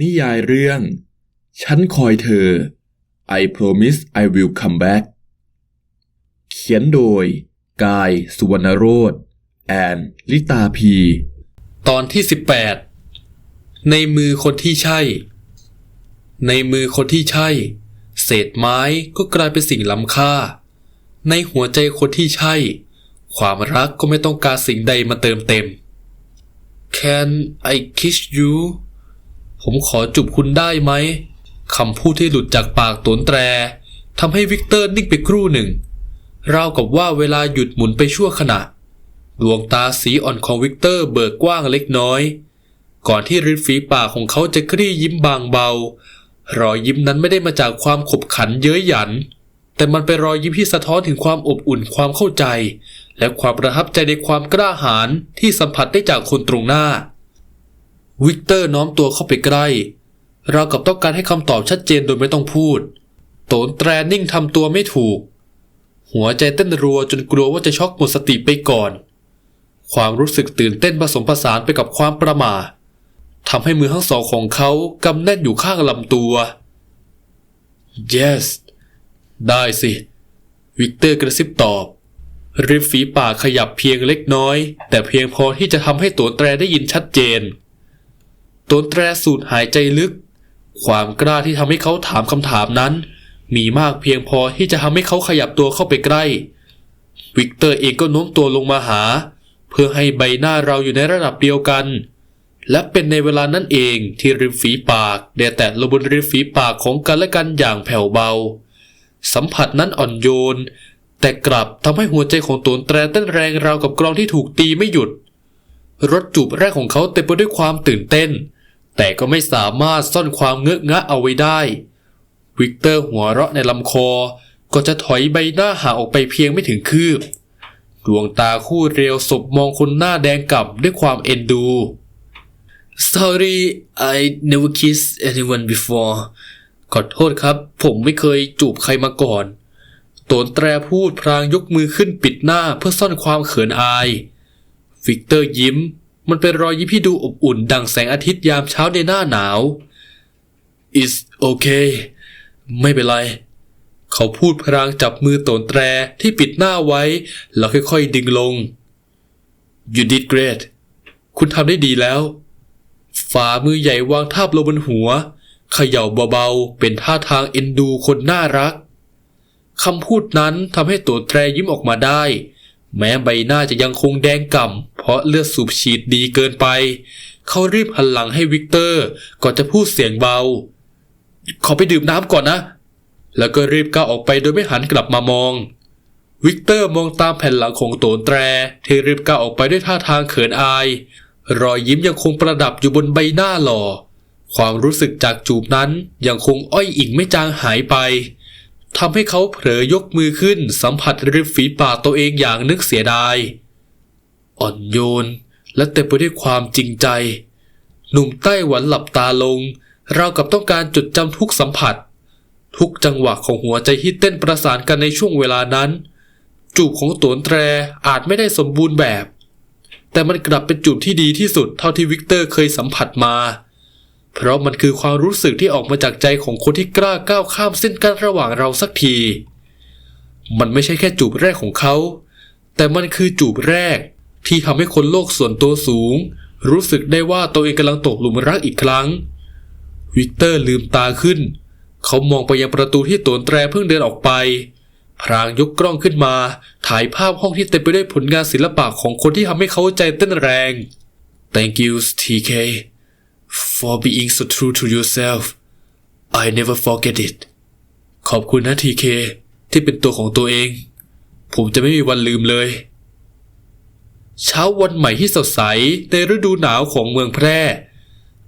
นิยายเรื่อง ฉันคอยเธอ I promise I will come back เขียนโดย กายสุวรรณโรธแอนลิตาพี ตอนที่ 18 ในมือคนที่ใช่ ในมือคนที่ใช่ เศษไม้ก็กลายเป็นสิ่งล้ำค่า ในหัวใจคนที่ใช่ ความรักก็ไม่ต้องการสิ่งใดมาเติมเต็ม Can I kiss you ผมขอจูบคุณได้ไหมคำพูดที่หลุดจากปากตนแตรทำให้วิกเตอร์นิ่งไปครู่หนึ่ง ราวกับว่าเวลาหยุดหมุนไปชั่วขณะ ดวงตาสีอ่อนของวิกเตอร์เบิกกว้างเล็กน้อย ก่อนที่ริมฝีปากของเขาจะคลี่ยิ้มบางเบา รอยยิ้มนั้นไม่ได้มาจากความขบขันเย้ยหยัน แต่มันเป็นรอยยิ้มที่สะท้อนถึงความอบอุ่นความเข้าใจ และความประทับใจในความกล้าหาญที่สัมผัสได้จากคนตรงหน้า วิกเตอร์น้อมตัวเข้าไปใกล้เรากับต้องการให้คำตอบชัดเจนโดยไม่ต้องพูด โตนแตรนิ่งทำตัวไม่ถูก หัวใจเต้นรัวจนกลัวว่าจะช็อกหมดสติไปก่อน ความรู้สึกตื่นเต้นผสมผสานไปกับความประหม่าทำให้มือทั้งสองของเขากำแน่นอยู่ข้างลำตัว yes ได้สิ วิกเตอร์กระซิบตอบ ริมฝีปากขยับเพียงเล็กน้อย แต่เพียงพอที่จะทำให้ตัวแตรได้ยินชัดเจน ตัวแตรสูดหายใจลึก ความกล้าที่ทำให้เขาถามคำถามนั้น มีมากเพียงพอที่จะทำให้เขาขยับตัวเข้าไปใกล้ วิกเตอร์เองก็โน้มตัวลงมาหา เพื่อให้ใบหน้าเราอยู่ในระดับเดียวกัน และเป็นในเวลานั้นเองที่ริมฝีปากได้แตะลงบนริมฝีปากของกันและกันอย่างแผ่วเบา สัมผัสนั้นอ่อนโยน แต่กลับทำให้หัวใจของตนแตรเต้นแรงราวกับกลองที่ถูกตีไม่หยุดรถจูบแรกของเขาเต็มไปด้วยความตื่นเต้น แต่ก็ไม่สามารถซ่อนความเงอะงะเอาไว้ได้ วิกเตอร์หัวเราะในลำคอ ก็จะถอยใบหน้าห่างออกไปเพียงไม่ถึงคืบ ดวงตาคู่เรียวศพมองคนหน้าแดงกล่ำด้วยความเอ็นดู Sorry I never kissed anyone before ขอโทษครับ ผมไม่เคยจูบใครมาก่อนตนแตรพูดพลางยกมือขึ้นปิดหน้าเพื่อซ่อนความเขินอาย วิกเตอร์ยิ้ม มันเป็นรอยยิ้มที่ดูอบอุ่นดังแสงอาทิตย์ยามเช้าในหน้าหนาว It's okay ไม่เป็นไร เขาพูดพลางจับมือโตนแตรที่ปิดหน้าไว้ แล้วค่อยๆดึงลง You did great คุณทำได้ดีแล้วฝ่ามือใหญ่วางทาบลงบนหัวเขย่าเบาๆ เป็นท่าทางเอ็นดูคนน่ารัก คำพูดนั้นทำให้ตัวแตรยิ้มออกมาได้ แม้ใบหน้าจะยังคงแดงก่ำเพราะเลือดสูบฉีดดีเกินไป เขารีบหันหลังให้วิกเตอร์ก่อนจะพูดเสียงเบา ขอไปดื่มน้ำก่อนนะ แล้วก็รีบก้าวออกไปโดยไม่หันกลับมามอง วิกเตอร์มองตามแผ่นหลังของโตนแตร ที่รีบก้าวออกไปด้วยท่าทางเขินอาย รอยยิ้มยังคงประดับอยู่บนใบหน้าหล่อ ความรู้สึกจากจูบนั้นยังคงอ้อยอิงไม่จางหายไป ทำให้เขาเผลอยกมือขึ้นสัมผัสริมฝีปากตัวเองอย่างนึกเสียดาย อ่อนโยนและเต็มไปด้วยความจริงใจ หนุ่มไต้หวันหลับตาลง เรากับต้องการจดจำทุกสัมผัส ทุกจังหวะของหัวใจที่เต้นประสานกันในช่วงเวลานั้น จูบของตวนแตรอาจไม่ได้สมบูรณ์แบบ แต่มันกลับเป็นจูบที่ดีที่สุดเท่าที่วิกเตอร์เคยสัมผัสมา เพราะมันคือความรู้สึกที่ออกมาจากใจของคนที่กล้าก้าวข้ามเส้นกั้นระหว่างเราสักที มันไม่ใช่แค่จูบแรกของเขา แต่มันคือจูบแรกที่ทำให้คนโลกส่วนตัวสูง รู้สึกได้ว่าตัวเองกำลังตกหลุมรักอีกครั้ง วิกเตอร์ลืมตาขึ้น เขามองไปยังประตูที่ตวนแตรเพิ่งเดินออกไป พรางยกกล้องขึ้นมา ถ่ายภาพห้องที่เต็มไปด้วยผลงานศิลปะของคนที่ทำให้เขาใจเต้นแรง Thank you TK for being so true to yourself I never forget it ขอบคุณนะ TK ที่เป็นตัวของตัวเอง ผมจะไม่มีวันลืมเลย เช้าวันใหม่ที่สดใสในฤดูหนาวของเมืองแพร่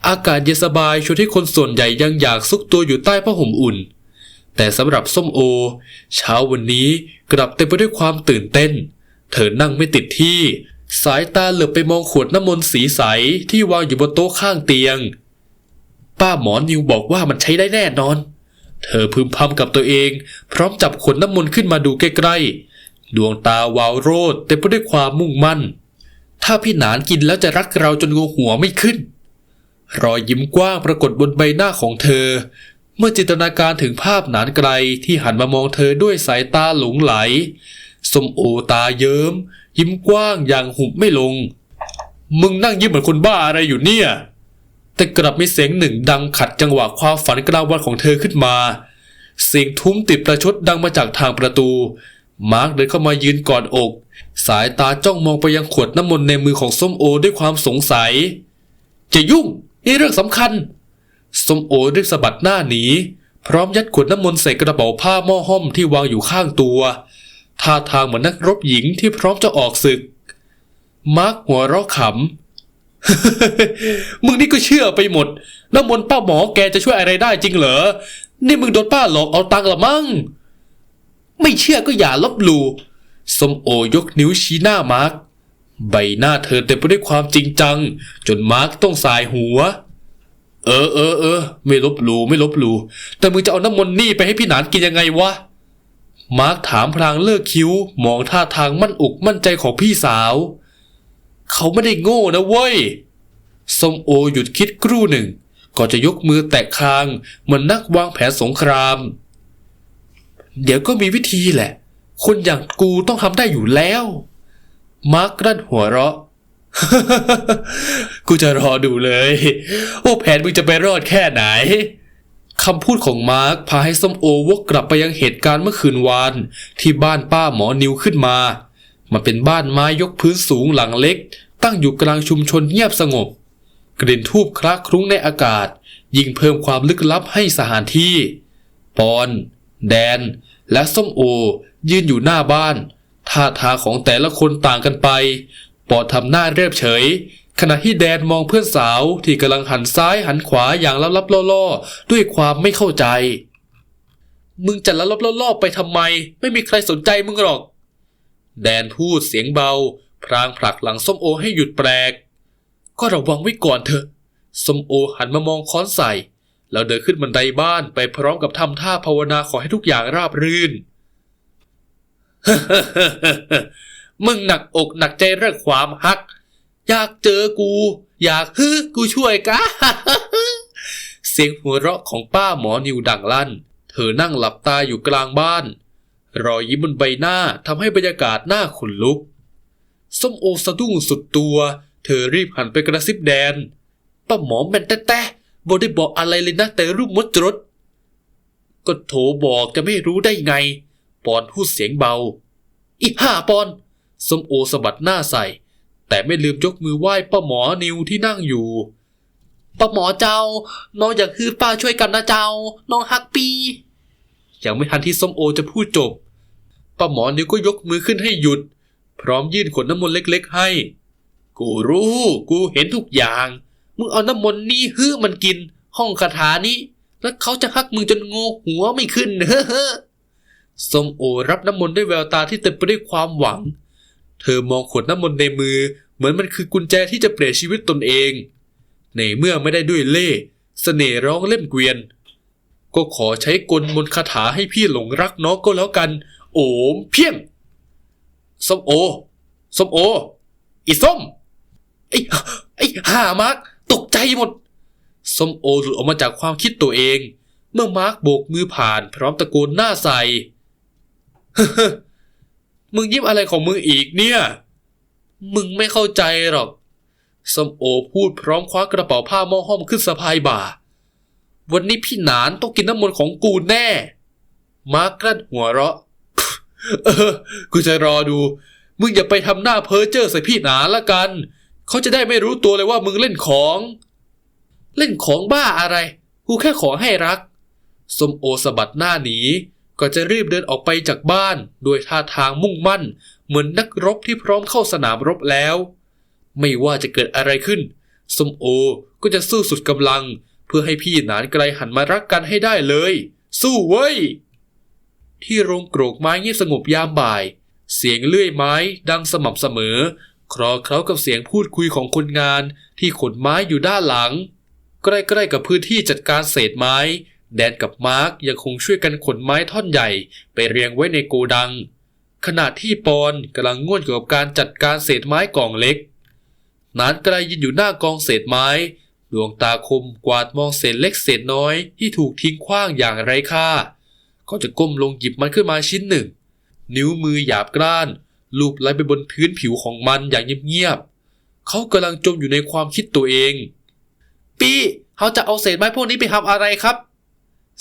อากาศเย็นสบายชวนให้คนส่วนใหญ่ยังอยากซุกตัวอยู่ใต้ผ้าห่มอุ่น แต่สำหรับส้มโอ เช้าวันนี้กลับเต็มไปด้วยความตื่นเต้น เธอนั่งไม่ติดที่ สายตาเหลือบไปมองขวดน้ำมนต์สีใสที่วางอยู่บนโต๊ะข้างเตียง ป้าหมอนิวบอกว่ามันใช้ได้แน่นอน เธอพึมพำกับตัวเอง พร้อมจับขวดน้ำมนต์ขึ้นมาดูใกล้ๆ ดวงตาวาวโรดเต็มไปด้วยความมุ่งมั่น ถ้าพี่หนานกินแล้วจะรักเราจนงูหัวไม่ขึ้น รอยยิ้มกว้างปรากฏบนใบหน้าของเธอ เมื่อจินตนาการถึงภาพหนานไกลที่หันมามองเธอด้วยสายตาหลงไหล สมโอตาเยิ้ม ยิ้มกว้างอย่างหุบไม่ลง มึงนั่งยิ้มเหมือนคนบ้าอะไรอยู่เนี่ย แต่กลับมีเสียงหนึ่งดังขัดจังหวะความฝันกลางวันของเธอขึ้นมา เสียงทุ้มติดประชดดังมาจากทางประตู มาร์กเดินเข้ามายืนกอดอก สายตาจ้องมองไปยังขวดน้ำมนต์ในมือของส้มโอด้วยความสงสัย จะยุ่งนี่เรื่องสำคัญ ส้มโอรีบสะบัดหน้าหนีพร้อมยัดขวดน้ำมนต์ใส่กระเป๋าผ้าหม้อห้อมที่วางอยู่ข้างตัว ท่าทางเหมือนนักรบหญิงที่พร้อมจะออกศึก มาร์กหัวเราะขำ มึงนี่ก็เชื่อไปหมดน้ำมนต์ป้าหมอแกจะช่วยอะไรได้จริงเหรอ นี่มึงโดนป้าหลอกเอาตังค์ละมั้ง ไม่เชื่อก็อย่าลบหลู่ส้มโอยกนิ้วชี้หน้ามาร์กใบหน้าเธอเต็มไปด้วยความจริงจัง จนมาร์กต้องสายหัว เออเออเออไม่ลบหลู่ไม่ลบหลู่แต่มึงจะเอาน้ำมนต์นี่ไปให้พี่หนานกินยังไงวะ มาร์กถามพลางเลิกคิ้ว มองท่าทางมั่นอกมั่นใจของพี่สาว เขาไม่ได้โง่นะเว้ยส้มโอหยุดคิดครู่หนึ่ง ก็จะยกมือแตะคางเหมือนนักวางแผนสงคราม เดี๋ยวก็มีวิธีแหละ คนอย่างกูต้องทำได้อยู่แล้ว มาร์กกลั้นหัวเราะ กูจะรอดูเลยว่าแผนมึงจะไปรอดแค่ไหน คำพูดของมาร์กพาให้ส้มโอวกกลับไปยังเหตุการณ์เมื่อคืนวาน ที่บ้านป้าหมอนิวขึ้นมา มันเป็นบ้านไม้ยกพื้นสูงหลังเล็ก ตั้งอยู่กลางชุมชนเงียบสงบ กลิ่นทูบคละคลุ้งในอากาศ ยิ่งเพิ่มความลึกลับให้สถานที่ ปอน แดน และส้มโอ ยืนอยู่หน้าบ้านท่าทางของแต่ละคนต่างกันไป ปอดทำหน้าเรียบเฉย ขณะที่แดนมองเพื่อนสาวที่กำลังหันซ้ายหันขวาอย่างลับๆล่อๆ ด้วยความไม่เข้าใจ มึงจะลับๆล่อๆไปทำไม ไม่มีใครสนใจมึงหรอก แดนพูดเสียงเบา พรางผลักหลังส้มโอให้หยุดแปลก ก็ระวังไว้ก่อนเถอะส้มโอหันมามองค้อนใส่ แล้วเดินขึ้นบันไดบ้านไปพร้อมกับทำท่าภาวนาขอให้ทุกอย่างราบรื่นมึงหนักอกหนักใจเรื่องความฮัก อยากเจอกู อยากฮึกูช่วยกะเสียงหัวเราะของป้าหมอนิวดังลั่น เธอนั่งหลับตาอยู่กลางบ้าน รอยยิ้มบนใบหน้าทำให้บรรยากาศน่าขนลุก ส้มโอสะดุ้งสุดตัว เธอรีบหันไปกระซิบแดน ป้าหมอแม่นแต่แต่บอได้บอกอะไรเลยนะแต่รูปมดจรดก็โถบอกจะไม่รู้ได้ไง ปอนพูดเสียงเบา อีห้าปอน ส้มโอสะบัดหน้าใส่ แต่ไม่ลืมยกมือไหว้ป้าหมอนิวที่นั่งอยู่ป้าหมอเจ้า น้องอยากคือป้าช่วยกันนะเจ้า น้องฮักปียังไม่ทันที่ส้มโอจะพูดจบป้าหมอนิวก็ยกมือขึ้นให้หยุด พร้อมยื่นขวดน้ำมนต์เล็ก ๆ ให้ กูรู้ กูเห็นทุกอย่าง มึงเอาน้ำมนต์นี่ฮื้อมันกิน ห้องคาถานี้ แล้วเขาจะฮักมึงจนโงหัวไม่ขึ้นเฮ้อส้มโอรับน้ำมนต์ด้วยแววตาที่เต็มไปด้วยความหวัง เธอมองขวดน้ำมนต์ในมือ เหมือนมันคือกุญแจที่จะเปลี่ยนชีวิตตนเอง ในเมื่อไม่ได้ด้วยเล่ห์เสน่ห์ร้องเล่มเกวียน ก็ขอใช้กลมนคาถาให้พี่หลงรักน้องก็แล้วกัน โอมเพียงส้มโอส้มโออีส้มไอ้ไอ้ห่ามาร์กตกใจหมดส้มโอหลุดออกมาจากความคิดตัวเอง เมื่อมาร์กโบกมือผ่านพร้อมตะโกนหน้าใส่ มึงยิ้มอะไรของมึงอีกเนี่ย มึงไม่เข้าใจหรอกส้มโอพูดพร้อมคว้ากระเป๋าผ้าหม้อห้อมขึ้นสะพายบ่า วันนี้พี่หนานต้องกินน้ำมนต์ของกูแน่ มาร์กลั้นหัวเราะ เออ กูจะรอดู มึงอย่าไปทำหน้าเพ้อเจ้อใส่พี่หนานละกัน เขาจะได้ไม่รู้ตัวเลยว่ามึงเล่นของ เล่นของบ้าอะไร กูแค่ขอให้รักส้มโอสะบัดหน้าหนี ก็จะรีบเดินออกไปจากบ้านด้วยท่าทางมุ่งมั่น เหมือนนักรบที่พร้อมเข้าสนามรบแล้ว ไม่ว่าจะเกิดอะไรขึ้นส้มโอก็จะสู้สุดกำลัง เพื่อให้พี่หนานไกลหันมารักกันให้ได้เลย สู้เว้ย ที่โรงโกรกไม้เงียบสงบยามบ่าย เสียงเลื่อยไม้ดังสม่ำเสมอ คลอเคล้ากับเสียงพูดคุยของคนงานที่ขนไม้อยู่ด้านหลัง ใกล้ๆกับพื้นที่จัดการเศษไม้ แดนกับมาร์กยังคงช่วยกันขนไม้ท่อนใหญ่ไปเรียงไว้ในโกดัง ขณะที่ปอนกำลังง่วนเกี่ยวกับการจัดการเศษไม้กองเล็ก นานไกลยืนอยู่หน้ากองเศษไม้ ดวงตาคมกวาดมองเศษเล็กเศษน้อยที่ถูกทิ้งขว้างอย่างไร้ค่าเขาจะก้มลงหยิบมันขึ้นมาชิ้นหนึ่ง นิ้วมือหยาบกร้านลูบไล่ไปบนพื้นผิวของมันอย่างเงียบๆเขากำลังจมอยู่ในความคิดตัวเอง ปีเขาจะเอาเศษไม้พวกนี้ไปทำอะไรครับ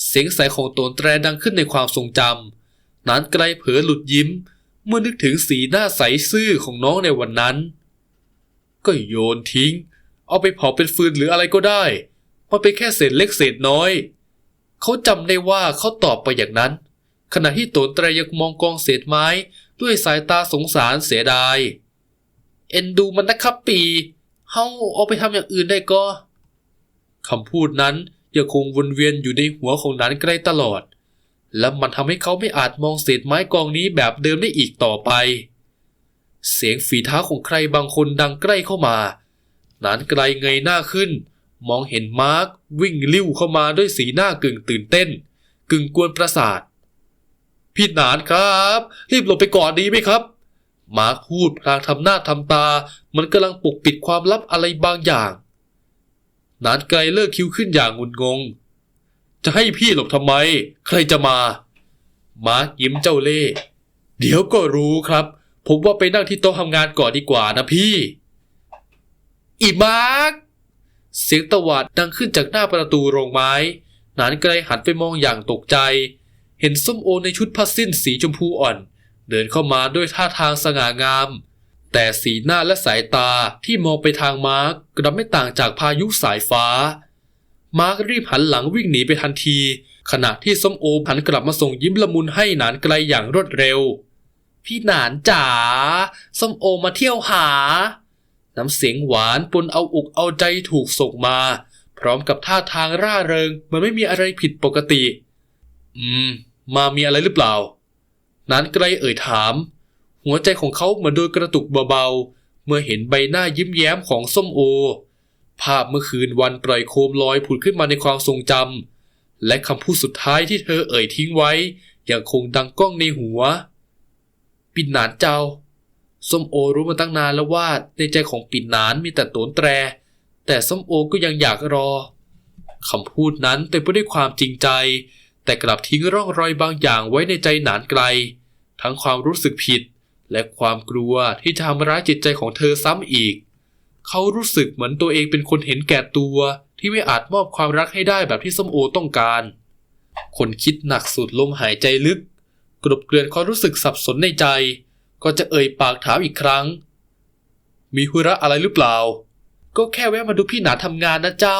เสียงใสของตนแตรดังขึ้นในความทรงจำนานไกลเผลอหลุดยิ้ม เมื่อนึกถึงสีหน้าใสซื่อของน้องในวันนั้น ก็โยนทิ้ง เอาไปเผาเป็นฟืนหรืออะไรก็ได้มันเป็นแค่เศษเล็กเศษน้อย เขาจำได้ว่าเขาตอบไปอย่างนั้น ขณะที่ตนแตรยังมองกองเศษไม้ด้วยสายตาสงสารเสียดาย เอ็นดูมันนะครับปีเฮาเอาไปทำอย่างอื่นได้ก็คำพูดนั้น ยังคงวนเวียนอยู่ในหัวของนันใกลตลอด และมันทำให้เขาไม่อาจมองเศษไม้กองนี้แบบเดิมได้อีกต่อไป เสียงฝีเท้าของใครบางคนดังใกล้เข้ามานานไกลเงยหน้าขึ้น มองเห็นมาร์ควิ่งลิ้วเข้ามาด้วยสีหน้ากึ่งตื่นเต้น กึ่งกวนประสาทพี่หนานครับ รีบหลบไปก่อนดีไหมครับมาร์คพูดพลางทำหน้าทำตา มันกำลังปกปิดความลับอะไรบางอย่าง นานไกลเลิกคิ้วขึ้นอย่างงุนงง จะให้พี่หลบทำไม ใครจะมา มาร์คยิ้มเจ้าเล่ห์เดี๋ยวก็รู้ครับ ผมว่าไปนั่งที่โต๊ะทำงานก่อนดีกว่านะพี่ อีมาร์คเสียงตวาดดังขึ้นจากหน้าประตูโรงไม้ นานไกลหันไปมองอย่างตกใจ เห็นส้มโอในชุดผ้าสิ้นสีชมพูอ่อน เดินเข้ามาด้วยท่าทางสง่างาม แต่สีหน้าและสายตาที่มองไปทางมาร์กกลับไม่ต่างจากพายุสายฟ้า มาร์กรีบหันหลังวิ่งหนีไปทันที ขณะที่ส้มโอหันกลับมาส่งยิ้มละมุนให้หนานไกลอย่างรวดเร็ว พี่หนานจ๋าส้มโอมาเที่ยวหา น้ำเสียงหวานปนเอาอกเอาใจถูกส่งมา พร้อมกับท่าทางร่าเริงมันไม่มีอะไรผิดปกติ อืม มามีอะไรหรือเปล่า นานไกลเอ่ยถาม หัวใจของเขาเหมือนโดนกระตุกเบาๆ เมื่อเห็นใบหน้ายิ้มแย้มของส้มโอ ภาพเมื่อคืนวันปล่อยโคมลอยผุดขึ้นมาในความทรงจำและคำพูดสุดท้ายที่เธอเอ่ยทิ้งไว้ ยังคงดังก้องในหัว ปิ่นหนานเจ้า ส้มโอรู้มาตั้งนานแล้วว่าในใจของปิ่นหนานมีแต่โตนแตร แต่ส้มโอก็ยังอยากรอคำพูดนั้นเต็มไปด้วยความจริงใจ แต่กลับทิ้งร่องรอยบางอย่างไว้ในใจหนานไกล ทั้งความรู้สึกผิด และความกลัวที่จะทำร้ายจิตใจของเธอซ้ำอีก เขารู้สึกเหมือนตัวเองเป็นคนเห็นแก่ตัวที่ไม่อาจมอบความรักให้ได้แบบที่ส้มโอต้องการ คนคิดหนักสุดลมหายใจลึก กลบเกลื่อนความรู้สึกสับสนในใจ ก็จะเอ่ยปากถามอีกครั้ง มีธุระอะไรหรือเปล่า ก็แค่แวะมาดูพี่หนานทำงานนะเจ้า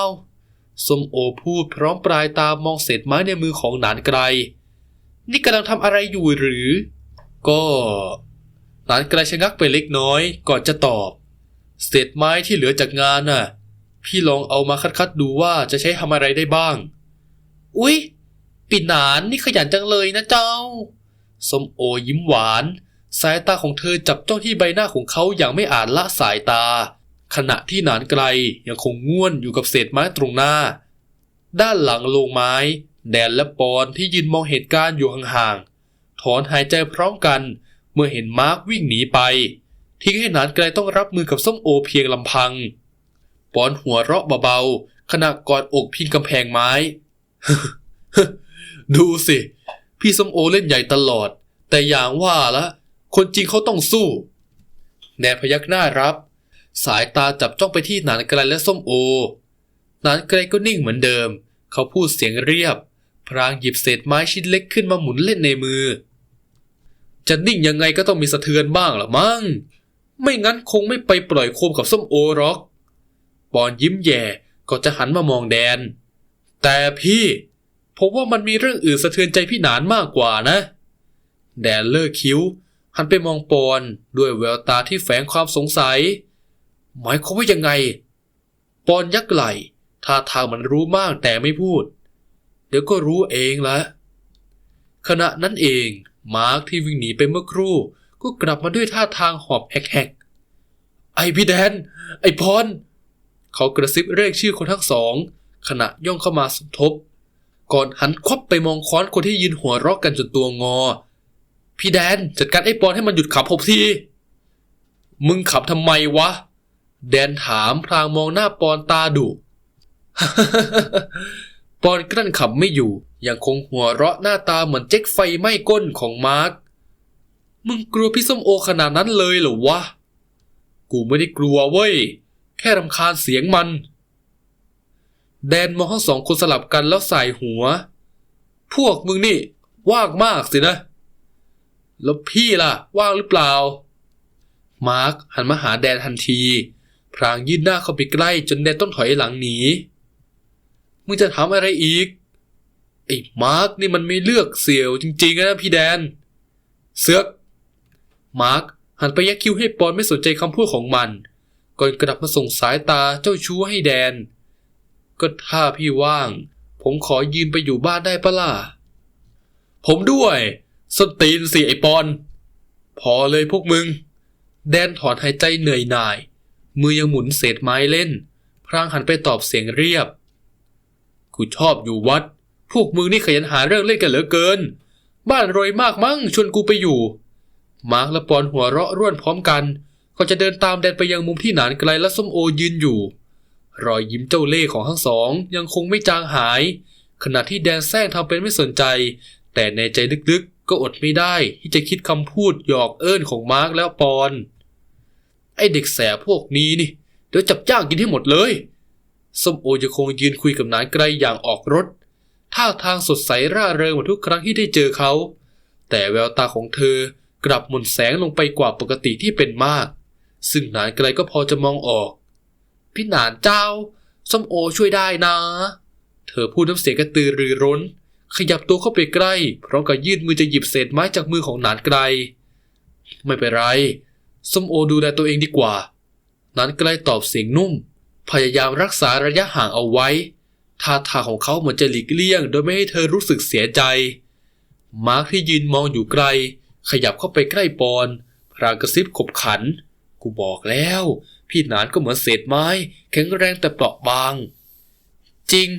ส้มโอพูดพร้อมปลายตามองเศษไม้ในมือของหนานไกล นี่กำลังทำอะไรอยู่หรือ ก็ หนานไกลชะงักไปเล็กน้อยก่อนจะตอบ เศษไม้ที่เหลือจากงานน่ะ พี่ลองเอามาคัดๆดูว่าจะใช้ทำอะไรได้บ้าง อุ๊ย ปิดหนานนี่ขยันจังเลยนะเจ้า สมโอยิ้มหวาน สายตาของเธอจับจ้องที่ใบหน้าของเขาอย่างไม่อาจละสายตา ขณะที่หนานไกลยังคงง่วนอยู่กับเศษไม้ตรงหน้า ด้านหลังโลงไม้ แดนและปอนที่ยืนมองเหตุการณ์อยู่ห่างๆถอนหายใจพร้อมกันเมื่อเห็นมาร์ควิ่งหนีไป ทิ้งให้หนานไกลต้องรับมือกับส้มโอเพียงลำพัง ปอนหัวเราะเบาๆขณะกอดอกพิงกำแพงไม้ ดูสิ พี่ส้มโอเล่นใหญ่ตลอด แต่อย่างว่าละ คนจริงเขาต้องสู้ แนนพยักหน้ารับ สายตาจับจ้องไปที่หนานไกลและส้มโอ หนานไกลก็นิ่งเหมือนเดิม เขาพูดเสียงเรียบ พรางหยิบเศษไม้ชิ้นเล็กขึ้นมาหมุนเล่นในมือ จะนิ่งยังไงก็ต้องมีสะเทือนบ้างหละมั้ง ไม่งั้นคงไม่ไปปล่อยโคมกับส้มโอหรอก ปอนยิ้มแย่ก็จะหันมามองแดน แต่พี่ ผมว่ามันมีเรื่องอื่นสะเทือนใจพี่หนานมากกว่านะ แดนเลิกคิ้ว หันไปมองปอนด้วยแววตาที่แฝงความสงสัย หมายความว่ายังไง ปอนยักไหล่ท่าทางมันรู้มากแต่ไม่พูด เดี๋ยวก็รู้เองละ ขณะนั้นเอง มาร์คที่วิ่งหนีไปเมื่อครู่ ก็กลับมาด้วยท่าทางหอบแฮกๆ ไอพี่แดน ไอพร เขากระซิบเรียกชื่อคนทั้งสอง ขณะย่องเข้ามาสมทบ ก่อนหันควับไปมองค้อนคนที่ยืนหัวเรอกกันจนตัวงอ พี่แดนจัดการไอ้ปอนให้มันหยุดขับผมที มึงขับทำไมวะ แดนถามพลางมองหน้าปอนตาดุ ปอนกลั้นขำไม่อยู่ ยังคงหัวเราะหน้าตาเหมือนเจ๊กไฟไหม้ก้นของมาร์ค มึงกลัวพี่ส้มโอขนาดนั้นเลยเหรอวะ กูไม่ได้กลัวเว้ย แค่รำคาญเสียงมัน แดนมองทั้งสองคนสลับกันแล้วใส่หัว พวกมึงนี่ ว่างมากสินะ แล้วพี่ล่ะ ว่างหรือเปล่า มาร์คหันมาหาแดนทันที พรางยื่นหน้าเข้าไปใกล้จนแดนต้องถอยหลังหนี มึงจะถามอะไรอีก ไอ้มาร์คนี่มันไม่เลือกเสี่ยวจริงๆนะพี่แดน เสือก มาร์คหันไปยักคิ้วให้ปอนไม่สนใจคำพูดของมัน ก่อนกลับมาส่งสายตาเจ้าชู้ให้แดน ก็ถ้าพี่ว่าง ผมขอยืมไปอยู่บ้านได้ปะล่ะ ผมด้วย สตีนสิไอปอน พอเลยพวกมึง แดนถอนหายใจเหนื่อยหน่าย มือยังหมุนเศษไม้เล่น พรางหันไปตอบเสียงเรียบ กูชอบอยู่วัด พวกมึงนี่ขยันหาเรื่องเล่นกันเหลือเกิน บ้านรวยมากมั้งชวนกูไปอยู่ มาร์คและปอนหัวเราะร่วนพร้อมกันก็จะเดินตามแดนไปยังมุมที่หนานไกลและส้มโอยืนอยู่ รอยยิ้มเจ้าเล่ห์ของทั้งสองยังคงไม่จางหาย ขณะที่แดนแซงทำเป็นไม่สนใจ แต่ในใจลึกๆก็อดไม่ได้ที่จะคิดคำพูดหยอกเอิ้นของมาร์คแล้วปอน ไอเด็กแสบพวกนี้นี่เดี๋ยวจับจ้างกินให้หมดเลย ส้มโอยังคงยืนคุยกับนานไกลอย่างออกรถท่าทางสดใสร่าเริงเหมือนทุกครั้งที่ได้เจอเขา แต่แววตาของเธอกลับหม่นแสงลงไปกว่าปกติที่เป็นมาก ซึ่งนานไกลก็พอจะมองออก พี่หนานเจ้า ส้มโอช่วยได้นะ เธอพูดน้ำเสียงกระตือรือร้น ขยับตัวเข้าไปใกล้ พร้อมกับยื่นมือจะหยิบเศษไม้จากมือของนานไกล ไม่เป็นไร ส้มโอดูแลตัวเองดีกว่า นานไกลตอบเสียงนุ่ม พยายามรักษาระยะห่างเอาไว้ ท่าทางของเขาเหมือนจะหลีกเลี่ยง โดยไม่ให้เธอรู้สึกเสียใจ มาร์คที่ยืนมองอยู่ไกล ขยับเข้าไปใกล้ปอน พรางกระซิบขบขัน กูบอกแล้ว พี่นานก็เหมือนเศษไม้ แข็งแรงแต่เปราะบาง จริง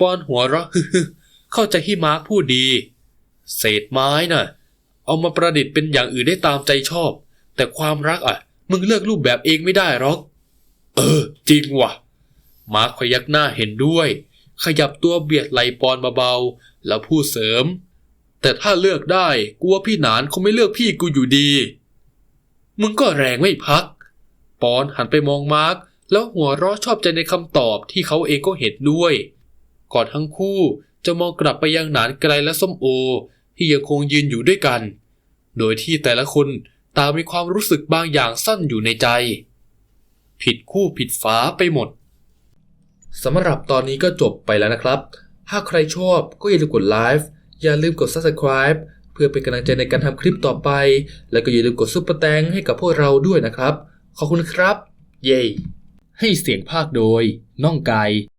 ปอนหัวเราะเข้าใจที่มาร์คพูดดี เศษไม้น่ะ เอามาประดิษฐ์เป็นอย่างอื่นได้ตามใจชอบ แต่ความรักอะ มึงเลือกรูปแบบเองไม่ได้หรอก เออ จริงว่ะ มาร์คพยักหน้าเห็นด้วย ขยับตัวเบียดไหลปอนเบาๆ แล้วพูดเสริม แต่ถ้าเลือกได้กูว่าพี่หนานคงไม่เลือกพี่กูอยู่ดี มึงก็แรงไม่พัก ปอนหันไปมองมาร์คแล้วหัวเราะชอบใจในคำตอบที่เขาเองก็เห็นด้วย ก่อนทั้งคู่จะมองกลับไปยังหนานไกลและส้มโอ ที่ยังคงยืนอยู่ด้วยกัน โดยที่แต่ละคนต่างมีความรู้สึกบางอย่างซ่อนอยู่ในใจ ผิดคู่ผิดฝาไปหมดสำหรับตอนนี้ก็จบไปแล้วนะครับ ถ้าใครชอบก็อย่าลืมกดไลฟ์อย่าลืมกด Subscribe เพื่อเป็นกำลังใจในการทำคลิปต่อไป แล้วก็อย่าลืมกดซุปเปอร์แตงให้กับพวกเราด้วยนะครับ ขอบคุณครับ เย้ให้เสียงภาคโดย น้องไก่